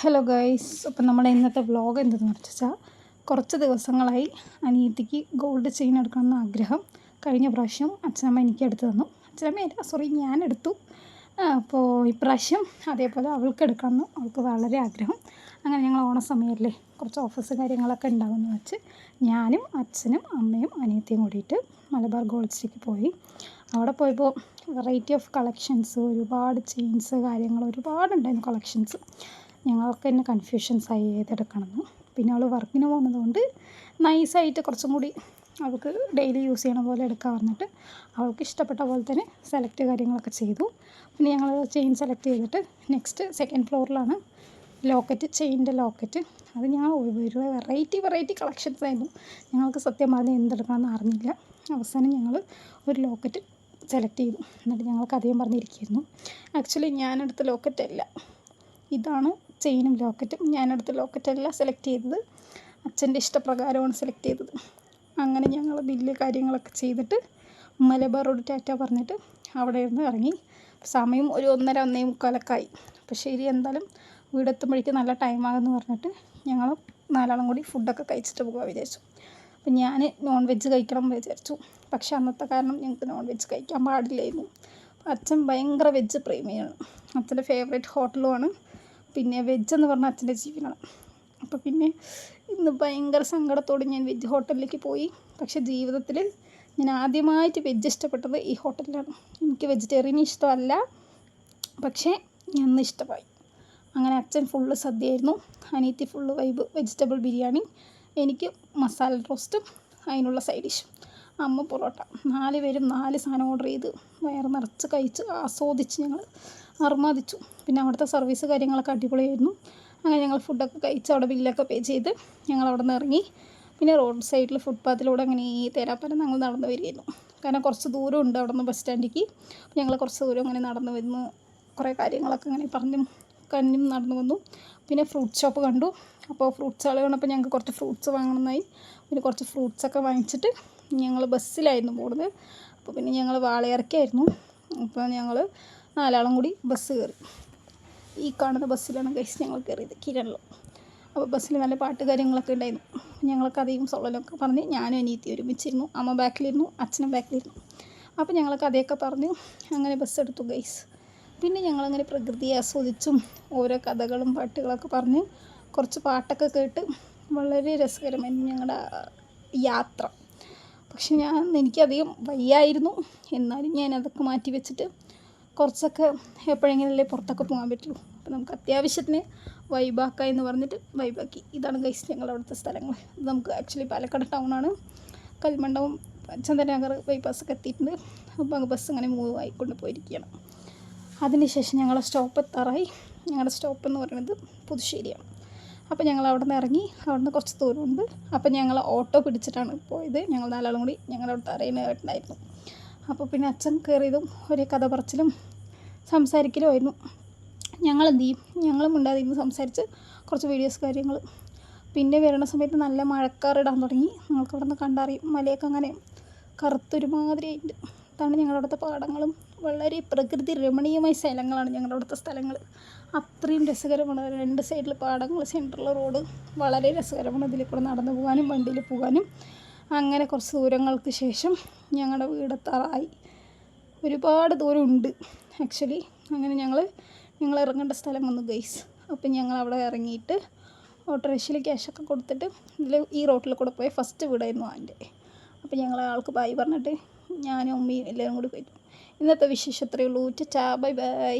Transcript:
Hello guys അപ്പം നമ്മുടെ ഇന്നത്തെ വ്ലോഗ് എന്തെന്ന് വെച്ചാൽ കുറച്ച് ദിവസങ്ങളായി അനിയത്തിക്ക് ഗോൾഡ് ചെയിൻ എടുക്കണമെന്ന് ആഗ്രഹം. കഴിഞ്ഞ പ്രാവശ്യം അച്ഛനമ്മ എനിക്ക് എടുത്തു തന്നു. അച്ഛനമ്മ സോറി ഞാൻ എടുത്തു. അപ്പോൾ ഇപ്രാവശ്യം അതേപോലെ അവൾക്ക് എടുക്കണമെന്ന് അവൾക്ക് വളരെ ആഗ്രഹം. അങ്ങനെ ഞങ്ങൾ ഓണ സമയമല്ലേ കുറച്ച് ഓഫീസ് കാര്യങ്ങളൊക്കെ ഉണ്ടാകുമെന്ന് വെച്ച് ഞാനും അച്ഛനും അമ്മയും അനിയത്തിയും കൂടിയിട്ട് മലബാർ ഗോൾഡ് സ്റ്റിക്ക് പോയി. അവിടെ പോയപ്പോൾ വെറൈറ്റി ഓഫ് കളക്ഷൻസ് ഒരുപാട് ചെയിൻസ് കാര്യങ്ങൾ ഒരുപാടുണ്ടായിരുന്നു കളക്ഷൻസ് ഞങ്ങൾക്ക് തന്നെ കൺഫ്യൂഷൻസ് ആയി ഏതെടുക്കണമെന്ന് പിന്നെ അവൾ വർക്കിന് പോകുന്നത് കൊണ്ട് നൈസായിട്ട് കുറച്ചും കൂടി അവൾക്ക് ഡെയിലി യൂസ് ചെയ്യണ പോലെ എടുക്കാൻ പറഞ്ഞിട്ട് അവൾക്ക് ഇഷ്ടപ്പെട്ട പോലെ തന്നെ സെലക്ട് കാര്യങ്ങളൊക്കെ ചെയ്തു. പിന്നെ ഞങ്ങൾ ചെയിൻ സെലക്ട് ചെയ്തിട്ട് നെക്സ്റ്റ് സെക്കൻഡ് ഫ്ലോറിലാണ് ലോക്കറ്റ് ചെയിന്റെ ലോക്കറ്റ്. അത് ഞങ്ങൾ ഒരു വെറൈറ്റി വെറൈറ്റി കളക്ഷൻസ് ആയിരുന്നു. ഞങ്ങൾക്ക് സത്യം പറഞ്ഞാൽ എന്തെടുക്കണമെന്ന് അറിഞ്ഞില്ല. അവസാനം ഞങ്ങൾ ഒരു ലോക്കറ്റ് സെലക്ട് ചെയ്തു. എന്നിട്ട് ഞങ്ങൾക്ക് അധികം പറഞ്ഞിരിക്കുന്നു. ആക്ച്വലി ഞാനെടുത്ത ലോക്കറ്റ് അല്ല ഇതാണ് ചെയിനും ലോക്കറ്റും ഞാനെടുത്ത ലോക്കറ്റല്ല സെലക്ട് ചെയ്തത്. അച്ഛന്റെ ഇഷ്ടപ്രകാരമാണ് സെലക്ട് ചെയ്തത്. അങ്ങനെ ഞങ്ങൾ ബില്ല് കാര്യങ്ങളൊക്കെ ചെയ്തിട്ട് മലബാർ റോഡ് ടാറ്റ പറഞ്ഞിട്ട് അവിടെ ഇരുന്ന് ഇറങ്ങി. സമയം ഒരു ഒന്നര ഒന്നേ മുക്കാലൊക്കെ അപ്പോൾ ശരി എന്തായാലും വീടെത്തുമ്പോഴേക്കും നല്ല ടൈമാകുമെന്ന് പറഞ്ഞിട്ട് ഞങ്ങൾ നാലാളും കൂടി ഫുഡൊക്കെ കഴിച്ചിട്ട് പോകാൻ വിചാരിച്ചു. അപ്പം ഞാൻ നോൺ വെജ് കഴിക്കണം എന്ന് വിചാരിച്ചു. പക്ഷെ അന്നത്തെ കാരണം ഞങ്ങൾക്ക് നോൺ വെജ് കഴിക്കാൻ പാടില്ലായിരുന്നു. അച്ഛൻ ഭയങ്കര വെജ് പ്രേമിയാണ്. അച്ഛന്റെ ഫേവറേറ്റ് ഹോട്ടലുമാണ് പിന്നെ വെജ് എന്ന് പറഞ്ഞാൽ അച്ഛന്റെ ജീവനാണ്. അപ്പോൾ പിന്നെ ഇന്ന് ഭയങ്കര സങ്കടത്തോടെ ഞാൻ വെജ് ഹോട്ടലിലേക്ക് പോയി. പക്ഷേ ജീവിതത്തിൽ ഞാൻ ആദ്യമായിട്ട് വെജ് ഇഷ്ടപ്പെട്ടത് ഈ ഹോട്ടലിലാണ്. എനിക്ക് വെജിറ്റേറിയൻ ഇഷ്ടമല്ല. പക്ഷേ അന്ന് ഇഷ്ടമായി. അങ്ങനെ അച്ഛൻ ഫുള്ള് സദ്യയായിരുന്നു. അനിയത്തി ഫുള്ള് വൈബ് വെജിറ്റബിൾ ബിരിയാണി എനിക്ക് മസാല റോസ്റ്റും അതിനുള്ള സൈഡ് ഡിഷും. അമ്മ പൊറോട്ട. നാല് പേരും നാല് സാധനം ഓർഡർ ചെയ്ത് വയറ് നിറച്ച് കഴിച്ച് ആസ്വദിച്ച് ഞങ്ങൾ അർമാദിച്ചു പിന്നെ അവിടുത്തെ സർവീസ് കാര്യങ്ങളൊക്കെ അടിപൊളിയായിരുന്നു. അങ്ങനെ ഞങ്ങൾ ഫുഡൊക്കെ കഴിച്ച് അവിടെ ബില്ലൊക്കെ പേ ചെയ്ത് ഞങ്ങൾ അവിടെ നിന്ന് ഇറങ്ങി. പിന്നെ റോഡ് സൈഡിൽ ഫുട്പാത്തിലൂടെ അങ്ങനെ ഈ തേരാപ്പരം ഞങ്ങൾ നടന്നു വരികയായിരുന്നു. കാരണം കുറച്ച് ദൂരം ഉണ്ട് അവിടെ നിന്ന് ബസ് സ്റ്റാൻഡിലേക്ക് ഞങ്ങൾ കുറച്ച് ദൂരം അങ്ങനെ നടന്നു വരുന്നു കുറേ കാര്യങ്ങളൊക്കെ അങ്ങനെ പറഞ്ഞും കഞ്ഞും നടന്നു വന്നു. പിന്നെ ഫ്രൂട്ട് ഷോപ്പ് കണ്ടു. അപ്പോൾ ഫ്രൂട്ട്സ് ഫ്രൂട്ട്സുകൾ കണ്ടപ്പോൾ ഞങ്ങൾക്ക് കുറച്ച് ഫ്രൂട്ട്സ് വാങ്ങണമെന്നായി പിന്നെ കുറച്ച് ഫ്രൂട്ട്സൊക്കെ വാങ്ങിച്ചിട്ട് ഞങ്ങൾ ബസ്സിലായിരുന്നു പോകുന്നത് അപ്പോൾ പിന്നെ ഞങ്ങൾ വാളയിറക്കിയായിരുന്നു. അപ്പോൾ ഞങ്ങൾ നാലാളും കൂടി ബസ് കയറി ഈ കാണുന്ന ബസ്സിലാണ് ഗൈസ് ഞങ്ങൾ കയറിയത് കിരണിലും. അപ്പോൾ ബസ്സിൽ നല്ല പാട്ട് കാര്യങ്ങളൊക്കെ ഉണ്ടായിരുന്നു. ഞങ്ങൾ കഥയും സോളലൊക്കെ പറഞ്ഞ് ഞാനും അനിയത്തി ഒരുമിച്ചിരുന്നു. അമ്മ ബാക്കിലിരുന്നു അച്ഛനും ബാക്കിലിരുന്നു. അപ്പോൾ ഞങ്ങൾ കഥയൊക്കെ പറഞ്ഞു അങ്ങനെ ബസ് എടുത്തു ഗൈസ് പിന്നെ ഞങ്ങളങ്ങനെ പ്രകൃതിയെ ആസ്വദിച്ചും ഓരോ കഥകളും പാട്ടുകളൊക്കെ പറഞ്ഞ് കുറച്ച് പാട്ടൊക്കെ കേട്ട് വളരെ രസകരമായിരുന്നു ഞങ്ങളുടെ യാത്ര. പക്ഷെ ഞാൻ എനിക്കധികം വയ്യായിരുന്നു. എന്നാലും ഞാൻ അതൊക്കെ മാറ്റി വെച്ചിട്ട് കുറച്ചൊക്കെ എപ്പോഴെങ്കിലല്ലേ പുറത്തൊക്കെ പോകാൻ പറ്റുള്ളൂ അപ്പോൾ നമുക്ക് അത്യാവശ്യത്തിന് വൈബാക്ക എന്ന് പറഞ്ഞിട്ട് വൈബാക്കി. ഇതാണ് ഗൈസ് ഞങ്ങളുടെ അവിടുത്തെ സ്ഥലങ്ങൾ. നമുക്ക് ആക്ച്വലി പാലക്കാട് ടൗണാണ് കൽമണ്ഡപം ചന്ദനഗർ ബൈപ്പാസൊക്കെ എത്തിയിട്ടുണ്ട്. അപ്പോൾ ബസ് അങ്ങനെ മൂവ് ആയിക്കൊണ്ട് പോയിരിക്കുകയാണ്. അതിനുശേഷം ഞങ്ങളുടെ സ്റ്റോപ്പ് എത്താറായി. ഞങ്ങളുടെ സ്റ്റോപ്പ് എന്ന് പറയുന്നത് പുതുശ്ശേരിയാണ്. അപ്പോൾ ഞങ്ങൾ അവിടെ നിന്ന് ഇറങ്ങി അവിടെ നിന്ന് കുറച്ച് ദൂരമുണ്ട് അപ്പോൾ ഞങ്ങൾ ഓട്ടോ പിടിച്ചിട്ടാണ് പോയത്. ഞങ്ങൾ നാലാളും കൂടി ഞങ്ങളവിടുത്തെ അവിടുത്തെ അറിയുന്നതായിട്ടുണ്ടായിരുന്നു അപ്പോൾ പിന്നെ അച്ഛൻ കയറിയതും ഒരു കഥ പറച്ചിലും സംസാരിക്കലും ആയിരുന്നു. ഞങ്ങൾ എന്ത് ചെയ്യും? ഞങ്ങളും ഉണ്ടാതിരുന്ന് സംസാരിച്ച് കുറച്ച് വീഡിയോസ് കാര്യങ്ങൾ പിന്നെ വരുന്ന സമയത്ത് നല്ല മഴക്കാറിടാൻ തുടങ്ങി. നിങ്ങൾക്ക് അവിടെ നിന്ന് കണ്ടറിയും. മലയൊക്കെ അങ്ങനെ കറുത്തൊരുമാതിരി ആയിട്ട് അതാണ് ഞങ്ങളുടെ അവിടുത്തെ പാടങ്ങളും വളരെ പ്രകൃതി രമണീയമായ സ്ഥലങ്ങളാണ് ഞങ്ങളുടെ അവിടുത്തെ സ്ഥലങ്ങൾ. അത്രയും രസകരമാണ്. രണ്ട് സൈഡിൽ പാടങ്ങൾ സെന്ററിലെ റോഡ് വളരെ രസകരമാണ് ഇതിൽ കൂടെ നടന്നു പോകാനും വണ്ടിയിൽ പോകാനും. അങ്ങനെ കുറച്ച് ദൂരങ്ങൾക്ക് ശേഷം ഞങ്ങളുടെ വീടെത്താറായി ഒരുപാട് ദൂരം ഉണ്ട്. ആക്ച്വലി അങ്ങനെ ഞങ്ങൾ ഞങ്ങൾ ഇറങ്ങേണ്ട സ്ഥലം വന്നു ഗൈസ് അപ്പം ഞങ്ങൾ അവിടെ ഇറങ്ങിയിട്ട് ഓട്ടോറിക്ഷയിൽ ക്യാഷൊക്കെ കൊടുത്തിട്ട് ഇതിൽ ഈ റോട്ടിൽ കൂടെ പോയ ഫസ്റ്റ് വീടായിരുന്നു ആന്റെ. അപ്പോൾ ഞങ്ങൾ ആൾക്ക് ബായി പറഞ്ഞിട്ട് ഞാനും അമ്മയും എല്ലാവരും കൂടി പോയിട്ടു ഇന്നത്തെ വിശേഷം ഉള്ളൂ. ചാ ബൈ ബൈ.